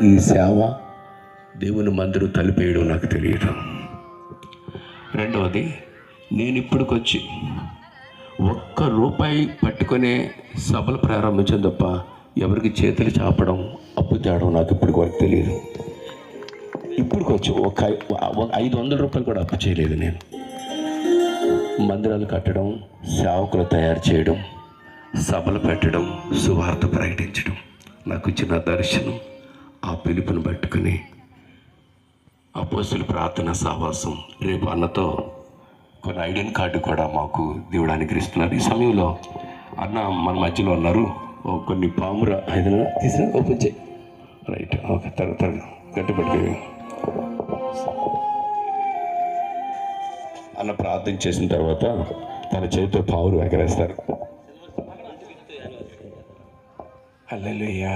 ఈ సేవ దేవుని మందిరం తలిపేయడం నాకు తెలియదు. రెండవది నేను ఇప్పటికొచ్చి ఒక్క రూపాయి పట్టుకునే సభలు ప్రారంభించడం తప్ప ఎవరికి చేతులు చాపడం అప్పు తేవడం నాకు ఇప్పటికి వరకు తెలియదు. ఇప్పటికొచ్చి ఒక ఒక ఐదు వందల రూపాయలు కూడా అప్పు చేయలేదు నేను. మందిరాలు కట్టడం సేవకులు తయారు చేయడం సభలు పెట్టడం సువార్త ప్రకటించడం నాకు ఇచ్చిన దర్శనం పిలుపుని పట్టుకుని అపోసులు ప్రార్థన సావాసం రేపు అన్నతో కొన్ని ఐడెంటి కార్డు కూడా మాకు దేవుడు అనుగ్రహిస్తున్నారు. ఈ సమయంలో అన్న మన మధ్యలో ఉన్నారు. ఓ కొన్ని పాముర ఏదైనా తీసిన ఓపెన్ చేయి. రైట్ ఓకే తర తర గట్టిపడి అన్న ప్రార్థన చేసిన తర్వాత తన చేతితో పావురు ఎగరేస్తారు. అల్లెలుయ్యా